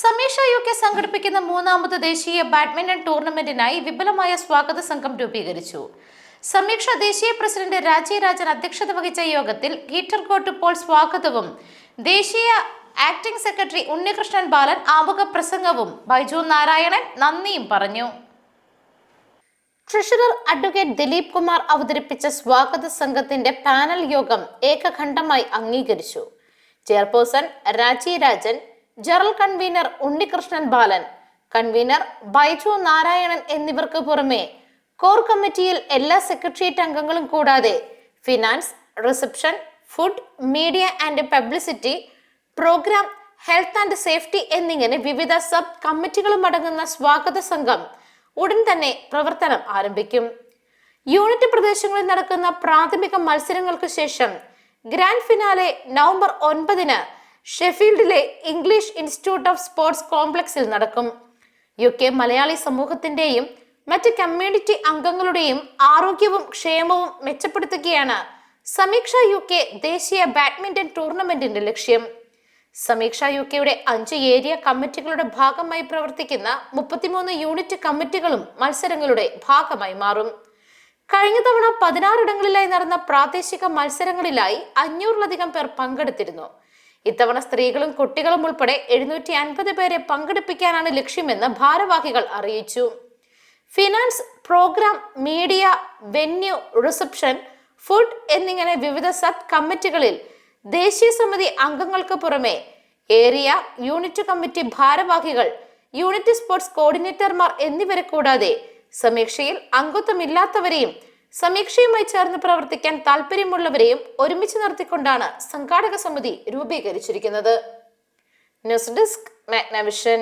സമീക്ഷ U K സംഘടിപ്പിക്കുന്ന മൂന്നാമത് ദേശീയ ബാഡ്മിന്റൺ ടൂർണമെന്റിനായി വിപുലമായ സ്വാഗത സംഘം രൂപീകരിച്ചു. സമീക്ഷ ദേശീയ പ്രസിഡന്റ് രാജീവ് രാജൻ അധ്യക്ഷത വഹിച്ച യോഗത്തിൽ ഗീറ്റർ കോട്ട് പോൾ സ്വാഗതവും ദേശീയ ആക്ടിംഗ് സെക്രട്ടറി ഉണ്ണികൃഷ്ണൻ ബാലൻ ആമുഖ പ്രസംഗവും ബൈജു നാരായണൻ നന്ദിയും പറഞ്ഞു. ട്രഷറർ അഡ്വക്കേറ്റ് ദിലീപ് കുമാർ അവതരിപ്പിച്ച സ്വാഗത സംഘത്തിന്റെ പാനൽ യോഗം ഏകഖണ്ഡമായി അംഗീകരിച്ചു. Chairperson Raji Rajan general convener Unnikrishnan Balan convener Baiju Narayanan എന്നിവർക്ക് പുറമെ കോർ കമ്മിറ്റിയിൽ എല്ലാ സെക്രട്ടേറിയറ്റ് അംഗങ്ങളും കൂടാതെ finance reception food media and publicity program health and safety എന്നിങ്ങനെ വിവിധ സബ് കമ്മിറ്റികളും അടങ്ങുന്ന സ്വാഗത സംഘം ഉടൻ തന്നെ പ്രവർത്തനം ആരംഭിക്കും. യൂണിറ്റ് പ്രദേശങ്ങളിൽ നടക്കുന്ന പ്രാഥമിക മത്സരങ്ങൾക്ക് ശേഷം ഗ്രാൻഡ് ഫിനാലെ നവംബർ ഒൻപതിന് ഷെഫീൽഡിലെ ഇംഗ്ലീഷ് ഇൻസ്റ്റിറ്റ്യൂട്ട് ഓഫ് സ്പോർട്സ് കോംപ്ലക്സിൽ നടക്കും. യു കെ മലയാളി സമൂഹത്തിന്റെയും മറ്റ് കമ്മ്യൂണിറ്റി അംഗങ്ങളുടെയും ആരോഗ്യവും ക്ഷേമവും മെച്ചപ്പെടുത്തുകയാണ് സമീക്ഷ യു കെ ദേശീയ ബാഡ്മിന്റൺ ടൂർണമെന്റിന്റെ ലക്ഷ്യം. സമീക്ഷ യു കെയുടെ അഞ്ച് ഏരിയ കമ്മിറ്റികളുടെ ഭാഗമായി പ്രവർത്തിക്കുന്ന മുപ്പത്തിമൂന്ന് യൂണിറ്റ് കമ്മിറ്റികളും മത്സരങ്ങളുടെ ഭാഗമായി മാറും. കഴിഞ്ഞ തവണ പതിനാറിടങ്ങളിലായി നടന്ന പ്രാദേശിക മത്സരങ്ങളിലായി അഞ്ഞൂറിലധികം പേർ പങ്കെടുത്തിരുന്നു. ഇത്തവണ സ്ത്രീകളും കുട്ടികളും ഉൾപ്പെടെ എഴുന്നൂറ്റി അൻപത് പേരെ പങ്കെടുപ്പിക്കാനാണ് ലക്ഷ്യമെന്ന് ഭാരവാഹികൾ അറിയിച്ചു. Finance program media venue reception food എന്നിങ്ങനെ വിവിധ സബ് കമ്മിറ്റികളിൽ ദേശീയ സമിതി അംഗങ്ങൾക്ക് പുറമെ ഏരിയ യൂണിറ്റ് കമ്മിറ്റി ഭാരവാഹികൾ യൂണിറ്റ് സ്പോർട്സ് കോർഡിനേറ്റർമാർ എന്നിവരെ കൂടാതെ സമീക്ഷയിൽ അംഗത്വമില്ലാത്തവരെയും സമീക്ഷയുമായി ചേർന്ന് പ്രവർത്തിക്കാൻ താല്പര്യമുള്ളവരെയും ഒരുമിച്ച് നിർത്തിക്കൊണ്ടാണ് സംഘാടക സമിതി രൂപീകരിച്ചിരിക്കുന്നത്. News desk Magnavision.